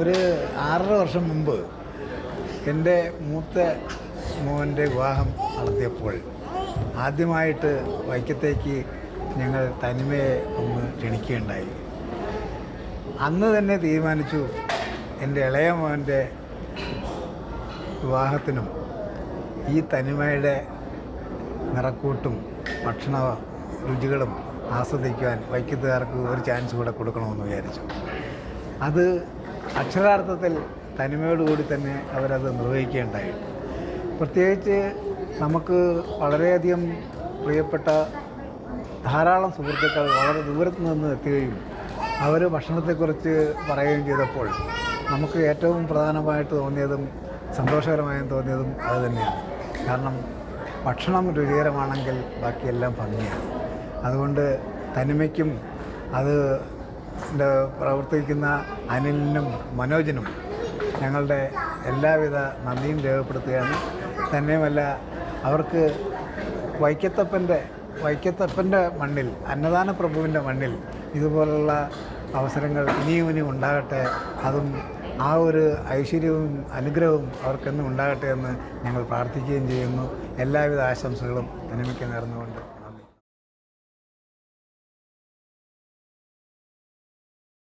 ഒരു ആറര വർഷം മുമ്പ് എന്റെ മൂത്ത മോന്റെ വിവാഹം നടത്തിയപ്പോൾ ആദ്യമായിട്ട് വൈക്കത്തേക്ക് ഞങ്ങൾ തനിമയെ ഒന്ന് ക്ഷണിക്കുകയുണ്ടായി. അന്ന് തന്നെ തീരുമാനിച്ചു എന്റെ ഇളയ മോന്റെ വിവാഹത്തിനും ഈ തനിമയുടെ നിറക്കൂട്ടും ഭക്ഷണ രുചികളും ആസ്വദിക്കുവാൻ വൈക്കത്തുകാർക്ക് ഒരു ചാൻസ് കൂടെ കൊടുക്കണമെന്ന് വിചാരിച്ചു. അത് അക്ഷരാർത്ഥത്തിൽ തനിമയോടുകൂടി തന്നെ അവരത് നിർവഹിക്കുകയുണ്ടായി. പ്രത്യേകിച്ച് നമുക്ക് വളരെയധികം പ്രിയപ്പെട്ട ധാരാളം സുഹൃത്തുക്കൾ വളരെ ദൂരത്ത് നിന്ന് എത്തുകയും അവർ ഭക്ഷണത്തെക്കുറിച്ച് പറയുകയും ചെയ്തപ്പോൾ നമുക്ക് ഏറ്റവും പ്രധാനമായിട്ട് തോന്നിയതും സന്തോഷകരമായും തോന്നിയതും അത് തന്നെയാണ്. കാരണം ഭക്ഷണം രുചികരമാണെങ്കിൽ ബാക്കിയെല്ലാം ഭംഗിയാണ്. അതുകൊണ്ട് തനിമയ്ക്കും അത് പ്രവർത്തിക്കുന്ന അനിലിനും മനോജിനും ഞങ്ങളുടെ എല്ലാവിധ നന്ദിയും രേഖപ്പെടുത്തുകയാണ്. തന്നെയുമല്ല അവർക്ക് വൈക്കത്തപ്പന്റെ വൈക്കത്തപ്പന്റെ മണ്ണിൽ അന്നദാന പ്രഭുവിന്റെ മണ്ണിൽ ഇതുപോലുള്ള അവസരങ്ങൾ ഇനിയും ഇനിയും ഉണ്ടാകട്ടെ. അതും ആ ഒരു ഐശ്വര്യവും അനുഗ്രഹവും അവർക്കെന്നും ഉണ്ടാകട്ടെ എന്ന് ഞങ്ങൾ പ്രാർത്ഥിക്കുകയും ചെയ്യുന്നു. എല്ലാവിധ ആശംസകളും തനിമയ്ക്ക് നേർന്നുകൊണ്ട്.